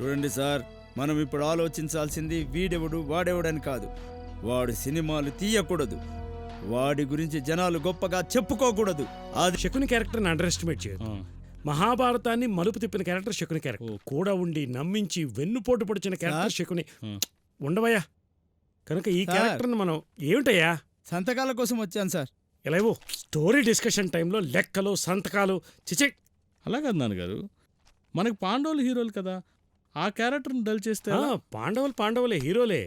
చూడండి సార్ మనం ఇప్పుడు ఆలోచించాల్సింది వీడెవడు వాడెవడని కాదు. వాడు సినిమాలు తీయకూడదు. వాడి గురించి జనాలు గొప్పగా చెప్పుకోకూడదు. అది శకుని క్యారెక్టర్ని అండర్ ఎస్టిమేట్ చేయదు మహాభారతాన్ని మలుపు తిప్పిన క్యారెక్టర్ శకుని క్యారెక్టర్. కూడా ఉండి నమ్మించి వెన్నుపోటు పొడిచిన క్యారెక్టర్ శకుని. ఉండవయ్యా. కనుక ఈ. క్యారెక్టర్ని మనం ఏమిటయ్యా? సంతకాల కోసం వచ్చాను సార్. ఎలాగో స్టోరీ డిస్కషన్ టైంలో లెక్కలు సంతకాలు చిచి. అలా కాదు నాన్నగారు. మనకి పాండవులు హీరోలు కదా. ఆ క్యారెక్టర్ని డల్ చేస్తే ఆ? పాండవులు పాండవులే హీరోలే.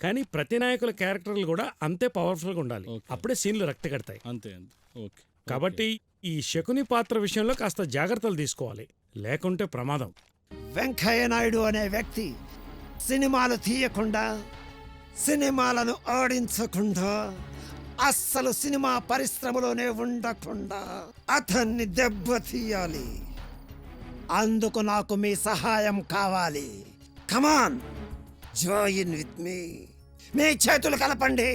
కానీ ప్రతి నాయకుల క్యారెక్టర్లు కూడా అంతే పవర్ఫుల్గా ఉండాలి. అప్పుడే సీన్లు రక్త కడతాయి అంతే అంతే. ఓకే. కాబట్టి ఈ శకుని పాత్ర విషయంలో కాస్త జాగ్రత్తలు తీసుకోవాలి. లేకుంటే ప్రమాదం. వెంకయ్య నాయుడు అనే వ్యక్తి సినిమాలు తీయకుండా సినిమాలను ఆడించకుండా అస్సలు సినిమా పరిశ్రమలోనే ఉండకుండా అతన్ని దెబ్బతీయాలి అందుకు నాకు మీ సహాయం కావాలి. Come on join with me మీ చేతులు కలపండి.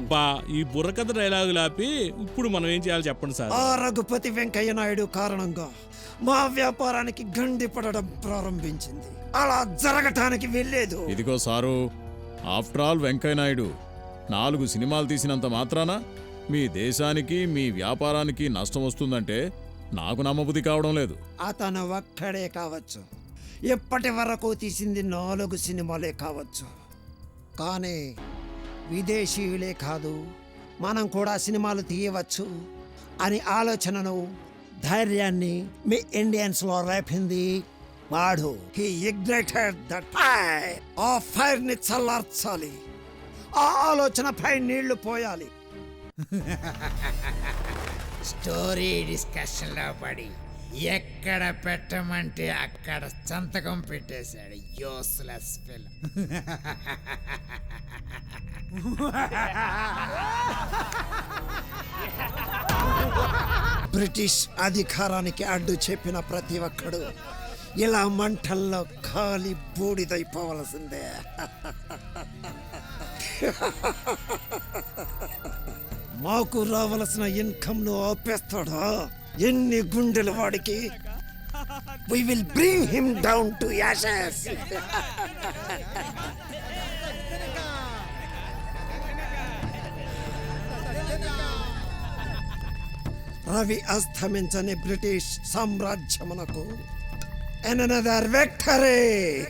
అబ్బా ఈ బుర్రకథ డైలాగులు ఆపి ఇప్పుడు మనం ఏం చేయాలి చెప్పండి సార్. ఆ రఘుపతి వెంకయ్య నాయుడు కారణంగా మా వ్యాపారానికి గండి పడడం ప్రారంభించింది. అలా జరగటానికి వెళ్ళలేదు ఇదిగో సారు ఆఫ్టర్ ఆల్ వెంకయ్యనాయుడు నాలుగు సినిమాలు తీసినంత మాత్రాన మీ దేశానికి మీ వ్యాపారానికి నష్టం వస్తుందంటే నాకు నమ్మబుద్ధి కావడం లేదు. అతను ఒక్కడే కావచ్చు. ఇప్పటి వరకు తీసింది నాలుగు సినిమాలే కావచ్చు. కానీ విదేశీయులే కాదు మనం కూడా సినిమాలు తీయవచ్చు అని ఆలోచనను ధైర్యాన్ని మీ ఇండియన్స్లో రేపింది వాడు. హీ ఇగ్నైటెడ్ దట్ ఫైర్ ఆ ఫైర్ని చల్లార్చాలి. ఆ ఆలోచన పై నీళ్ళు పోయాలి. స్టోరీ డిస్కషన్లో పడి ఎక్కడ పెట్టమంటే అక్కడ సంతకం పెట్టేశాడు యూస్లెస్ ఫిల్మ్. బ్రిటిష్ అధికారానికి అడ్డు చెప్పిన ప్రతి ఒక్కడు ఇలా మంటల్లో ఖాళీ బూడిదైపోవలసిందే. మాకు రావలసిన ఇన్కమ్ను ఆపేస్తాడా? ఎన్ని గుండెలు వాడికి? We will bring him down to ashes Ravi అస్తమించని బ్రిటిష్ సామ్రాజ్యమునకు. ఎనదర్ వెక్టరే